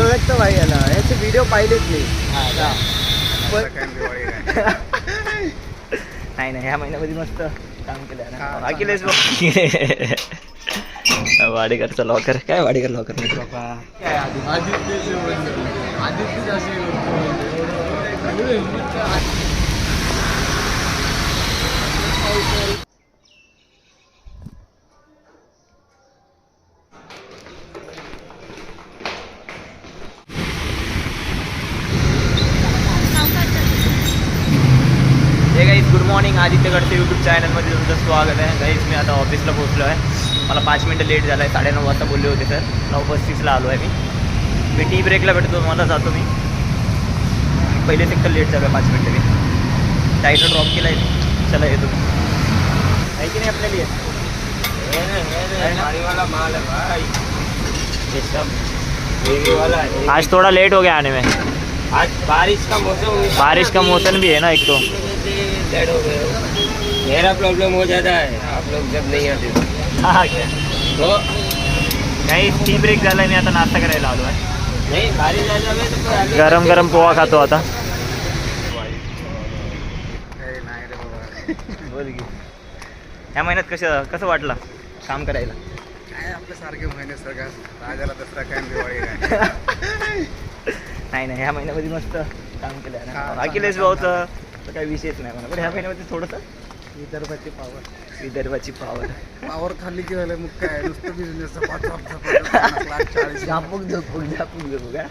व्यक्त भाई याला याचे व्हिडिओ पाहिलेच नाही पण- नाही नाही ह्या महिन्यामध्ये मस्त काम केलं हा, अखिलेश वाडेकरचा लॉकर काय वाडेकर लॉकर काय आधी हे guys good morning Aditya Gadse YouTube channel चॅनलमध्ये तुमचं स्वागत आहे गाईज मी आता ऑफिसला पोहोचलो आहे मला पाच मिनटं लेट झालं आहे साडेनऊ वाजता बोलले होते सर नऊ पस्तीसला आलो आहे मी. मी टी ब्रेकला भेटतो मला जातो मी. पहिलेच एक तर लेट झालं आहे पाच मिनटं मी टाईटं ड्रॉप केला आहे चला येतो. आहे की नाही ये? आज थोड़ा लेट हो गया आने में. आज बारिश का मौसम बारिश का मौसम भी है ना एक तो. लेट हो गए मेरा प्रॉब्लम हो जाता है। आप लोग जब नहीं आते हा। क्या? तो नाही टी ब्रेक झालाय मी आता नाश्ता करायला आलो आहे. नहीं फिर आगे- गरम गरम पोहा खातो आता. बोल की. ह्या महिन्यात कसं कसं वाटलं काम करायला? काय आपल्या सारखे महिने सगळं? राजाला दसरा काय दिवाळी काय? नाही नाही ह्या महिन्यामध्ये मस्त काम केलं हा, अखिलेश भाऊचं तर काही विषयच नाही मला पण ह्या महिन्यामध्ये थोडंसं? विदर्भाची पावर विदर्भाची पावर पावर खाली की झालं मग काय? नुसतं बिझनेस झापूक झोपूक झापूक झोपूक का?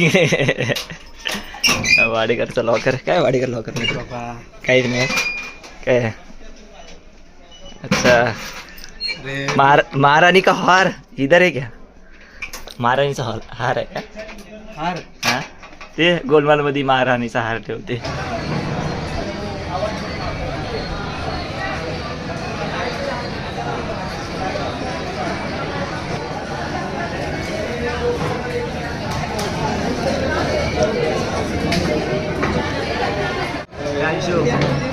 वाडेकरचा लॉकर काय वाडेकर लॉकर काहीच नाही. काय? अच्छा. महार महारानी का हार? इधर है क्या? महाराणीचा हार हार आहे का हार. हा? ते गोलमालमध्ये महाराणीचा हार ठेवते. गायशो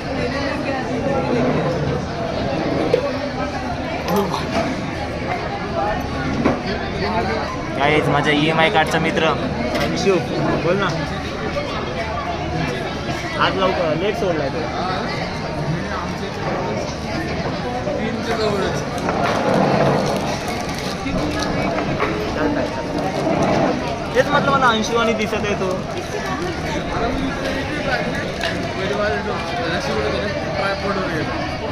काहीच माझ्या ई एम आय कार्डचा मित्र. अंशू बोल ना. आज लवकर लेट सोडलाय तो. चालतंय, चालतंय. तेच म्हटलं मला अंशू आणि दिसत आहे तो.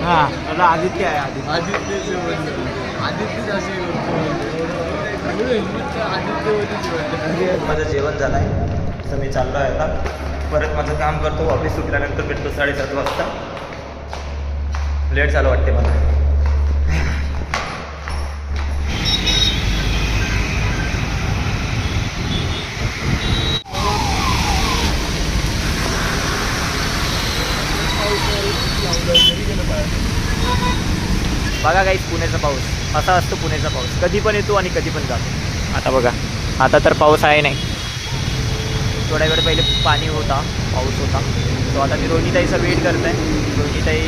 हा मला आदित्य आहे आदित्य. माझं जेवण झालं आहे तर मी चाललो आहे आता. परत माझं काम करतो. ऑफिस सुटल्यानंतर भेटतो साडेसात वाजता. लेट झालं वाटते मला. बघा काही पुण्याचा पाऊस. असा असतो पुण्याचा पाऊस. कधी पण येतो आणि कधी पण जातो. आता बघा. आता तर पाऊस आहे नाही. थोड्या वेळ पहिले पाणी होता पाऊस होता. तो आता मी रोहिणीताईचा वेट करत आहे रोहिणीताई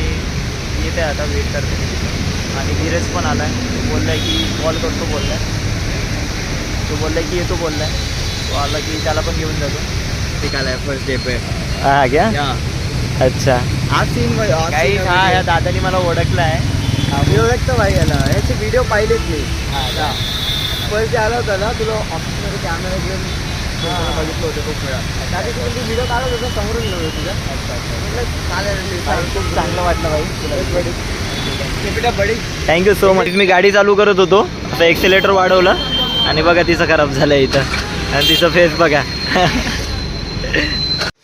येते आता वेट करते आणि धीरज पण आला आहे तो बोलला आहे की कॉल करतो बोलला आहे तो बोलला आहे की येतो बोलला आहे तो आला की त्याला पण घेऊन जातो. निकाला है फर्स्ट डे पे. हा क्या या अच्छा. आज सीन काही हा ह्या दादानी मला ओळखला आहे व्हिडिओ व्यक्त भाई याला. याचे व्हिडिओ पाहिलेच नाही पहिले आला होता ना तुला ऑफिसमध्ये कॅमेरा घेऊन बघितलं होतं खूप वेळा. तू व्हिडिओ काढत होता समोरून नव्हे तुझ्या खूप चांगलं वाटलं भाई. तुला buddy thank you so much मी गाडी चालू करत होतो. आता एक्सिलेटर वाढवलं. आणि बघा तिचं खराब झालं इथं. आणि तिचं फेस बघा.